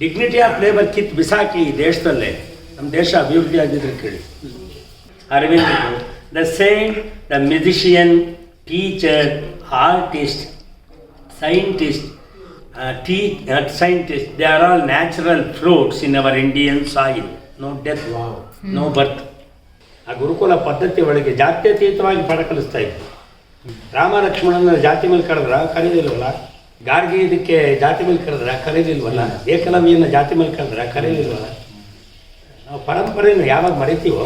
Dignity of labour ಕಿತ್ ಬಿಸಾಕಿ ಈ ದೇಶದಲ್ಲೇ. ನಮ್ಮ ದೇಶ ಅಭಿವೃದ್ಧಿ ಆಗಿದ್ರೆ ಕೇಳಿ. Aravind the same the musician teacher artist scientist the scientist they are all natural fruits in our Indian soil no death no birth ಆ ಗುರುಕುಲ ಪದ್ಧತಿ ಒಳಗೆ ಜಾತ್ಯತೀತವಾಗಿ ಪಾಠ ಕಲಿಸ್ತಾ ಇದ್ರು ರಾಮ ಲಕ್ಷ್ಮಣನ ಜಾತಿ ಮೇಲೆ ಕರೆದ್ರ ಕರೀದಿಲ್ವಲ್ಲ ಗಾರ್ಗಿ ಇದಕ್ಕೆ ಜಾತಿ ಮೇಲೆ ಕರೆದ್ರ ಕರೀಲಿಲ್ವಲ್ಲ ಏಕಲವ್ಯನ ಜಾತಿ ಮೇಲೆ ಕರೆದ್ರೆ ಕರೀಲಿಲ್ವಲ್ಲ ನಾವು ಪರಂಪರೆಯನ್ನು ಯಾವಾಗ ಮರಿತೀವೋ,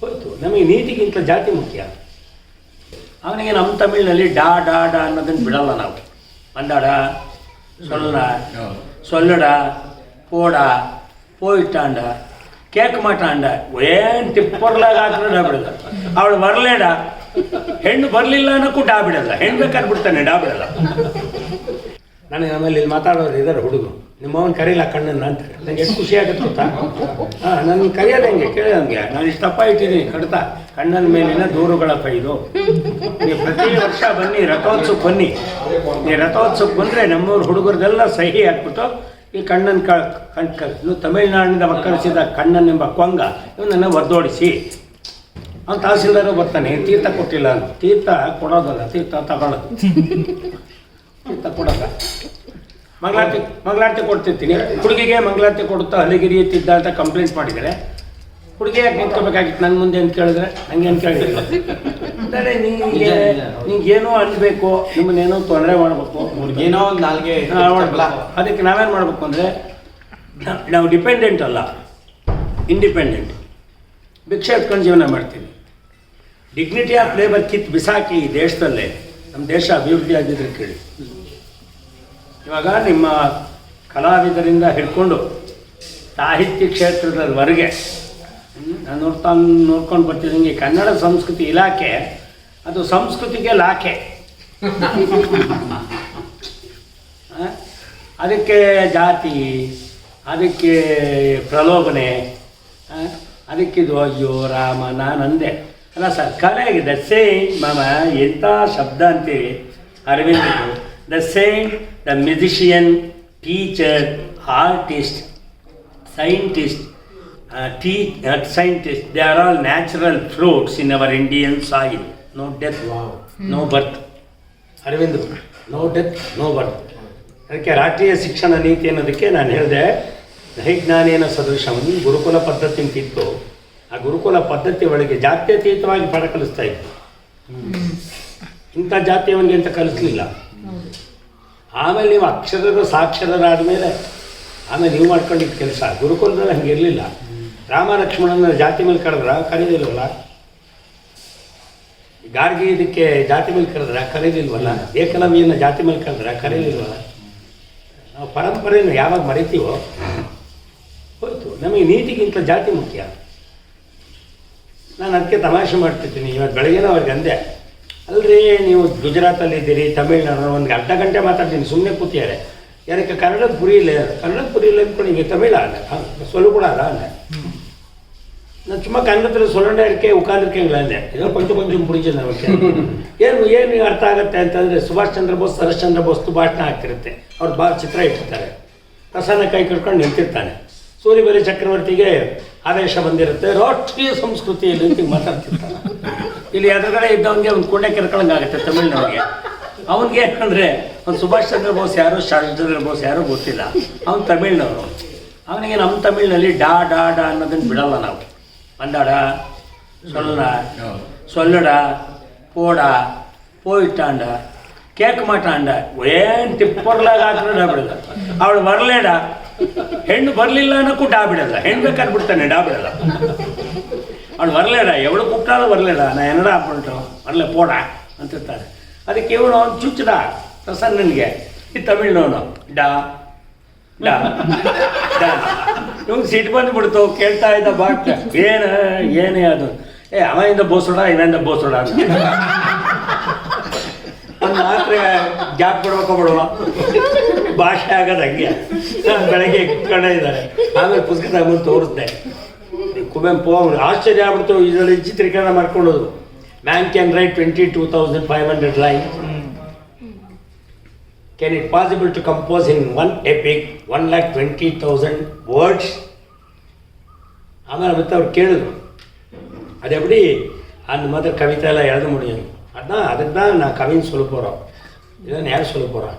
ಹೋಯ್ತು. ನಮಗೆ ನೀತಿಗಿಂತ ಜಾತಿ ಮುಖ್ಯ. ಅವನಿಗೆ ನಮ್ಮ ತಮಿಳಿನಲ್ಲಿ ಡಾ ಡಾ ಡಾ ಅನ್ನೋದನ್ನು ಬಿಡಲ್ಲ ನಾವು. ಮಂದಾಡ ಸೊಲ್ಲ ಸೊಲ್ಲಡ, ಪೋಡ, ಪೋಯಿಟ್ಟಾಂಡ, ಕೇಕ್ ಮಾಟಾಂಡ, ಏನು ತಿಪ್ಪರ್ಲಾಗ ಹಾಕಿದ್ರೆ ಬಿಡಲ್ಲ ಅವಳು ಬರಲೇಡ. ಹೆಣ್ಣು ಬರಲಿಲ್ಲ ಅನ್ನೋಕ್ಕೂ ಡಾ ಬಿಡಲ್ಲ. ಹೆಣ್ಣು ಬೇಕಾದ್ರೆ ಬಿಡ್ತಾನೆ ಡಾ ಬಿಡಲ್ಲ. ನನಗೆ ನಮ್ಮಲ್ಲಿ ಇಲ್ಲಿ ಮಾತಾಡೋರು ಇದ್ದಾರೆ ಹುಡುಗರು. ನಿಮ್ಮ ಅವನ ಕರೀಲ ಕಣ್ಣನ್ನ ಅಂತ. ನಂಗೆ ಎಷ್ಟು ಖುಷಿ ಆಗುತ್ತೆ ಗೊತ್ತಾ? ಹಾಂ ನನ್ನ ಕರೆಯೋದು ಹೆಂಗೆ? ನಾನು ಇಷ್ಟಪ್ಪ ಇಟ್ಟಿದ್ದೀನಿ, ಕಡತ. ಕಣ್ಣನ ಮೇಲಿನ ದೂರುಗಳ ಇದು ನೀವು ಪ್ರತಿ ವರ್ಷ ಬನ್ನಿ, ರಥೋತ್ಸವಕ್ಕೆ ಬನ್ನಿ. ನೀವು ರಥೋತ್ಸವಕ್ಕೆ ಬಂದರೆ ನಮ್ಮೂರು ಹುಡುಗರದೆಲ್ಲ ಸಹಿ ಹಾಕ್ಬಿಟ್ಟು ಈ ಕಣ್ಣನ್ ಕ ತಮಿಳುನಾಡಿನಿಂದ ಒಕ್ಕರಿಸಿದ ಕಣ್ಣನ್ ಎಂಬ ಕೊಂಗ, ಇವನನ್ನು ಒದ್ದೋಡಿಸಿ. ಅವ್ನು ತಹಸೀಲ್ದಾರ ಬರ್ತಾನೆ ತೀರ್ಥ ಕೊಟ್ಟಿಲ್ಲ. ಅಂತ ತೀರ್ಥ ಕೊಡೋದಲ್ಲ ತೀರ್ಥ ತಗೊಳ್ಳೋದು. ತೀರ್ಥ ಕೊಡೋದ? ಮಂಗಳಾರತಿ ಮಂಗಳಾರತಿ ಕೊಡ್ತಿರ್ತೀನಿ. ಹುಡುಗಿಗೆ ಮಂಗಳಾರತಿ ಕೊಡುತ್ತಾ ಹಲಿಗಿರಿ ತಿದ್ದ ಅಂತ ಕಂಪ್ಲೇಂಟ್ ಮಾಡಿದರೆ ಹುಡುಗಿ ಯಾಕೆ ನಿಂತ್ಕೋಬೇಕಾಗಿತ್ತು? ನನ್ನ ಮುಂದೆ ಅಂತ ಕೇಳಿದ್ರೆ ಹಂಗೇನು ಕೇಳಿಲ್ಲ ಅಂದರೆ ನಿಂಗೆ ನಿಂಗೇನೋ ಅನ್ಬೇಕು ನಿಮ್ಮನ್ನೇನೋ ತೊಂದರೆ ಮಾಡಬೇಕು. ಏನೋ ಒಂದು ನಾಲ್ಗೆ ಅದಕ್ಕೆ ನಾವೇನು ಮಾಡಬೇಕು ಅಂದರೆ ನಾವು ಡಿಪೆಂಡೆಂಟ್ ಅಲ್ಲ ಇಂಡಿಪೆಂಡೆಂಟ್ ಭಿಕ್ಷೆ ಎತ್ಕೊಂಡು ಜೀವನ ಮಾಡ್ತೀವಿ. ಡಿಗ್ನಿಟಿ ಆಫ್ ಲೇಬರ್ ಕಿತ್ ಬಿಸಾಕಿ ಈ ದೇಶದಲ್ಲೇ ನಮ್ಮ ದೇಶ ಅಭಿವೃದ್ಧಿ ಆಗಿದ್ರೆ ಕೇಳಿ ಇವಾಗ ನಿಮ್ಮ ಕಲಾವಿದರಿಂದ ಹಿಡ್ಕೊಂಡು ಸಾಹಿತ್ಯ ಕ್ಷೇತ್ರದವರೆಗೆ, ನಾನು ನೋಡ್ತಾ ನೋಡ್ಕೊಂಡು ಬರ್ತಿದ್ದಂಗೆ ಕನ್ನಡ ಸಂಸ್ಕೃತಿ ಇಲಾಖೆ, ಅದು ಸಂಸ್ಕೃತಿಗೆ ಲಾಖೆ? ಅದಕ್ಕೆ ಜಾತಿ, ಅದಕ್ಕೆ ಪ್ರಲೋಭನೆ? ಅದಕ್ಕಿದು ಅಯ್ಯೋ ರಾಮ ನಾನು ಅಂದೆ ಅಲ್ಲ ಸರ್ ಕಲೆಗೆ ದ ಸೇಮ್ ಮಾಮ ಎಂಥ ಶಬ್ದ ಅಂತೀವಿ Aravinda the same the musician teacher artist scientist the scientist they are all natural fruits in our Indian soil no death no birth Aravind no death no birth ಅದಕ್ಕೆ ರಾಷ್ಟ್ರೀಯ ಶಿಕ್ಷಣ ನೀತಿ ಅನ್ನೋದಕ್ಕೆ ನಾನು ಹೇಳಿದೆ ದೈಜ್ಞಾನೇನ ಸದೃಶಂ ಗುರುಕುಲ ಪದ್ಧತಿ ಅಂತಿತ್ತು. ಆ ಗುರುಕುಲ ಪದ್ಧತಿ ಒಳಗೆ ಜಾತ್ಯತೀತವಾಗಿ ಪಾಠ ಕಲಿಸ್ತಾ ಇತ್ತು ಇಂಥ ಜಾತಿಯವನಿಗೆ ಅಂತ ಕಲಿಸ್ಲಿಲ್ಲ. ಆಮೇಲೆ ನೀವು ಅಕ್ಷರದ ಸಾಕ್ಷರರಾದ ಮೇಲೆ ಆಮೇಲೆ ನೀವು ಮಾಡ್ಕೊಂಡಿದ್ದ ಕೆಲಸ. ಗುರುಕುಲದಲ್ಲಿ ಹಂಗೆ ಇರಲಿಲ್ಲ. ರಾಮ ಲಕ್ಷ್ಮಣನ ಜಾತಿ ಮೇಲೆ ಕರೆದ್ರ ಕರೀದಿಲ್ವಲ್ಲ ಗಾರ್ಗಿ ಇದಕ್ಕೆ ಜಾತಿ ಮೇಲೆ ಕರೆದ್ರ ಕರೀದಿಲ್ವಲ್ಲ ಏಕಲವ್ಯನ ಜಾತಿ ಮೇಲೆ ಕರೆದ್ರ ಕರೀದಿಲ್ವಲ್ಲ ನಾವು ಪರಂಪರೆಯನ್ನು ಯಾವಾಗ ಮರಿತೀವೋ, ಹೋಯ್ತು. ನಮಗೆ ನೀತಿಗಿಂತ ಜಾತಿ ಮುಖ್ಯ. ನಾನು ಅದಕ್ಕೆ ತಮಾಷೆ ಮಾಡ್ತಿದ್ದೀನಿ. ಇವತ್ತು ಬೆಳಗ್ಗೆನೂ ಅವ್ರಿಗೆ ಅಂದೆ ಅಲ್ಲರಿ ನೀವು ಗುಜರಾತಲ್ಲಿ ಇದ್ದೀರಿ, ತಮಿಳ್ನಾಡು, ಒಂದು ಅರ್ಧ ಗಂಟೆ ಮಾತಾಡ್ತೀನಿ ಸುಮ್ಮನೆ ಕೂತಿದ್ದಾರೆ. ಯಾರಕ್ಕೆ ಕನ್ನಡದ ಪುರಿ ಇಲ್ಲ, ಕನ್ನಡದ ಪುರಿ ಇಲ್ಲ ಅಂದ್ಕೊಂಡು ಹಿಂಗೆ ತಮಿಳ ಅಲ್ಲ ಸೊಲು ಕೂಡ ಅಲ್ಲ ಅಲ್ಲ ನಾನು ಸುಮ್ಮ ಕನ್ನಡದಲ್ಲಿ ಸೊಲಂಡ ಇರಕ್ಕೆ ಉಕಾಂದ್ರಿಕೆಂಗಿಲ್ಲ ಅಂದೆ. ಏನೋ ಕೊಂಚ ಕೊಂಚ ಮುಡಿಜ ನಮಗೆ ಏನು ಏನು ಅರ್ಥ ಆಗುತ್ತೆ ಅಂತಂದರೆ, ಸುಭಾಷ್ ಚಂದ್ರ ಬೋಸ್ ಶರಶ್ಚಂದ್ರ ಬೋಸ್ದು ಭಾಷಣ ಆಗ್ತಿರುತ್ತೆ ಅವ್ರು ಭಾಳ ಚಿತ್ರ ಇಟ್ಟಿರ್ತಾರೆ. ಪ್ರಸನ್ನ ಕೈ ಕಟ್ಕೊಂಡು ನಿಂತಿರ್ತಾನೆ. ಸೂರ್ಯ ಚಕ್ರವರ್ತಿಗೆ ಆದೇಶ ಬಂದಿರುತ್ತೆ. ರಾಷ್ಟ್ರೀಯ ಸಂಸ್ಕೃತಿಯಲ್ಲಿ ಅಂತ ಮಾತಾಡ್ತಿರ್ತಾರೆ ಇಲ್ಲಿ ಎದುರುಗಡೆ ಇದ್ದವನಿಗೆ ಒಂದು ಕೊಂಡೆ ಕೆರ್ಕೊಳಂಗಾಗತ್ತೆ ತಮಿಳ್ನವ್ರಿಗೆ. ಅವನಿಗೆ ಏನಂದರೆ ಒಂದು ಸುಭಾಷ್ ಚಂದ್ರ ಬೋಸ್ ಯಾರು ಶರತ್ ಚಂದ್ರ ಬೋಸ್ ಯಾರು ಗೊತ್ತಿಲ್ಲ. ಅವ್ನು ತಮಿಳ್ನವರು. ಅವನಿಗೆ ನಮ್ಮ ತಮಿಳಿನಲ್ಲಿ ಡಾ ಡಾ ಡಾ ಅನ್ನೋದನ್ನು ಬಿಡಲ್ಲ ನಾವು. ಅಂದಾಡ ಸೊಲ್ಲ ಸೊಲ್ಲಡ, ಪೋಡ, ಪೋಯಿಟ್ಟಾಂಡ, ಕೇಕ್ ಮಾಟಾಂಡ. ಏನು ತಿಪ್ಪರ್ಲಾಗ ಹಾಕಿದ್ರೆ ಬಿಡಲ್ಲ. ಅವಳು ಬರಲೇಡ ಹೆಣ್ಣು ಬರಲಿಲ್ಲ ಅನ್ನೋಕ್ಕೂ ಡಾ ಬಿಡಲ್ಲ. ಹೆಣ್ಣು ಬೇಕಾದ್ರೆ ಬಿಡ್ತಾನೆ, ಡಾ ಬಿಡಲ್ಲ. ಅವಳು ಬರಲೇಡ, ಎವಳು ಕುಕ್ಕಾಲ ಬರಲೇಡ, ನಾ ಏನಡ ಹಾಕ್ಬಿಟ್ಟು ಬರಲೇ, ಪೋಡ ಅಂತಿರ್ತಾಳೆ ಅದಕ್ಕೆ ಇವನು ಅವ್ನು ಚುಚ್ಚಡ ನನಗೆ. ಈ ತಮಿಳ್ನವನು, ಡಾ ಡಾ ಡಾ. ಇವ್ನು ಸಿಟ್ಟು ಬಂದ್ಬಿಡ್ತು, ಕೇಳ್ತಾ ಇದ್ದ ಬಾಕ್ ಏನು, ಏನೇ ಅದು. ಏ ಅವನಿಂದ ಬೋಸೋಡ ಇವನಿಂದ ಬೋಸೋಡ ಅಂತ. ಮಾತ್ರ ಜಾಬ್ ಕೊಡ್ಬೇಕು ಬಿಡುವ. ಭಾಷೆ ಆಗೋದು ಹಂಗೆ. ಬೆಳಗ್ಗೆ ಕಂಡ ಇದ್ದಾರೆ ಆಮೇಲೆ ಪುಸ್ತಕ ತಗೊಂಡು ತೋರಿಸ್ದೆ. ಕುವೆಂಪು ಅವ್ರು ಆಶ್ಚರ್ಯ ಆಗ್ಬಿಡ್ತು, ಇದರಲ್ಲಿ ಚಿತ್ರೀಕರಣ ಮಾಡ್ಕೊಳ್ಳೋದು man can write twenty two thousand five hundred line can it possible to compose in one epic one lakh twenty thousand words ಆಮೇಲೆ ಮತ್ತೆ ಅವ್ರು ಕೇಳಿದ್ರು. ಅದೆಪ್ಪಡಿ ಮಾತ್ರ ಕವಿತೆ ಎಲ್ಲ எழுத ಮುಡಿಯೋದು அதான் அதுக்கு தான் நான் கவின்னு சொல்ல போகிறோம் இதான் நேரம் சொல்ல போகிறேன்